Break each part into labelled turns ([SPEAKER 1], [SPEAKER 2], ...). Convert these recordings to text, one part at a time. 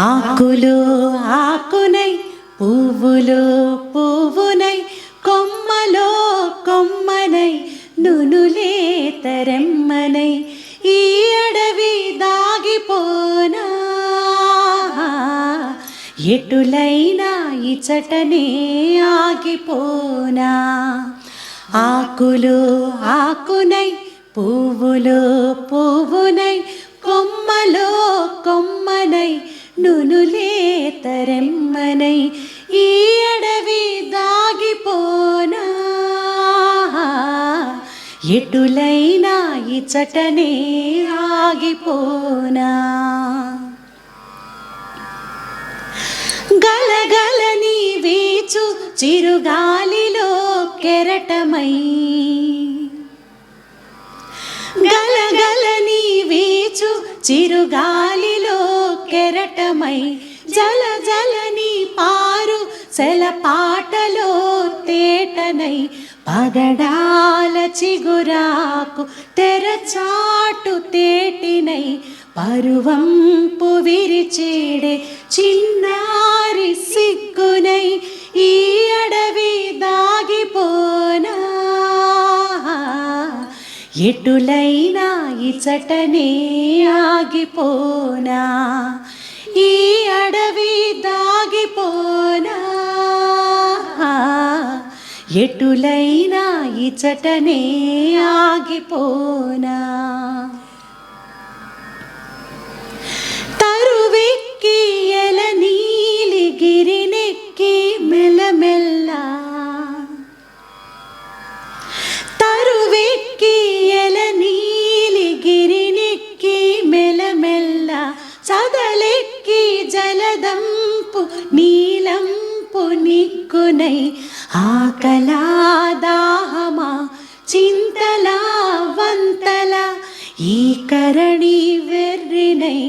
[SPEAKER 1] ఆకులు ఆకునై పువ్వులు పువ్వునై ఎటులైనా ఇచటనే ఆగిపోనా? ఆకులు ఆకునై పువ్వులు పువ్వునై కొమ్మలో కొమ్మనై నునులే తరెమ్మనై ఈ అడవి దాగిపోనా? ఎటులైనా ఇచటనే ఆగిపోనా? చిరుగాలిలో కెరటమై. గలగలని వీచు చిరుగాలిలో కెరటమై. జల జలని పారు సెల పాటలో తేటనై. పగడాల చిగురాకు తెరచాటు తేటినై. పరువంపు విరిచేడే చిన్నారి సిగ్గునై. ఈ అడవి దాగిపోనా? ఎటులైనా ఇచటనే ఆగిపోనా? ఈ అడవి దాగిపోనా? ఎటులైనా ఇచటనే ఆగిపోనా? తరువెక్కి ఎలని జలదంపు నీలంపు నిక్కునై ఆకలా దాహమా చింతలా వంతల ఈ కరణి వెర్రినై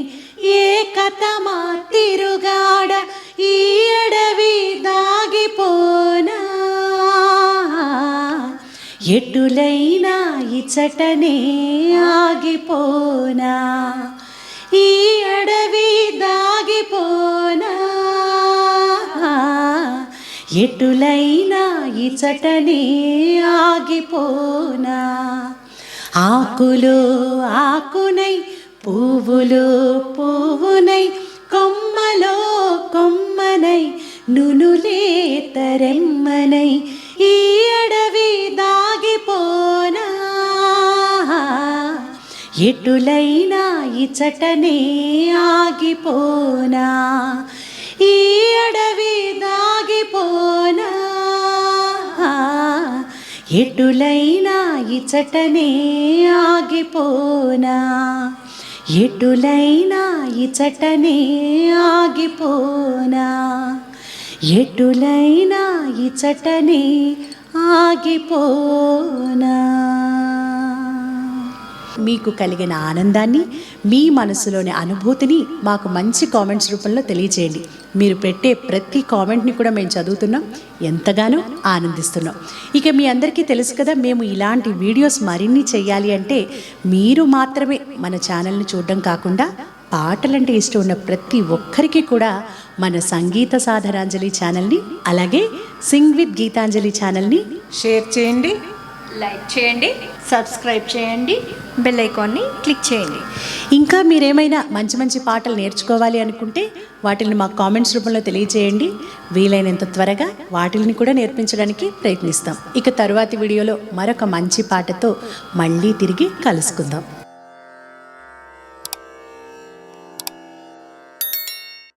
[SPEAKER 1] ఏ కథమా తిరుగాడ ఈ అడవి దాగిపోనా. ఎటులైనా ఇచటనే ఆగిపోనా. ఈ అడవి ఎటులైనా ఇచటనే ఆగిపోనా? ఆకులు ఆకునై పువ్వులు పువ్వునై ఎటులైనా ఇచటనే ఆగిపోనా? ఈ అడవి దాగిపోనా? ఎటులైనా ఇచటనే ఆగిపోనా? ఎటులైనా ఇచటనే ఆగిపోనా? ఎటులైనా ఇచటనే ఆగిపోనా? మీకు కలిగిన ఆనందాన్ని మీ మనసులోని అనుభూతిని మాకు మంచి కామెంట్స్ రూపంలో తెలియజేయండి మీరు పెట్టే ప్రతి కామెంట్ని కూడా మేము చదువుతున్నాం. ఎంతగానో ఆనందిస్తున్నాం. ఇక మీ అందరికీ తెలుసు కదా మేము ఇలాంటి వీడియోస్ మరిన్ని చేయాలి అంటే మీరు మాత్రమే మన ఛానల్ని చూడడం కాకుండా పాటలంటే ఇష్టం ఉన్న ప్రతి ఒక్కరికి కూడా మన సంగీత సాధనాంజలి ఛానల్ని అలాగే సింగ్ విత్ గీతాంజలి ఛానల్ని
[SPEAKER 2] షేర్ చేయండి.
[SPEAKER 3] లైక్ చేయండి
[SPEAKER 4] సబ్స్క్రైబ్ చేయండి
[SPEAKER 3] బెల్ ఐకాన్ని క్లిక్ చేయండి.
[SPEAKER 1] ఇంకా మీరేమైనా మంచి మంచి పాటలు నేర్చుకోవాలి అనుకుంటే వాటిని మా కామెంట్స్ రూపంలో తెలియజేయండి. వీలైనంత త్వరగా వాటిని కూడా నేర్పించడానికి ప్రయత్నిస్తాం. ఇక తరువాతి వీడియోలో మరొక మంచి పాటతో మళ్ళీ తిరిగి కలుసుకుందాం.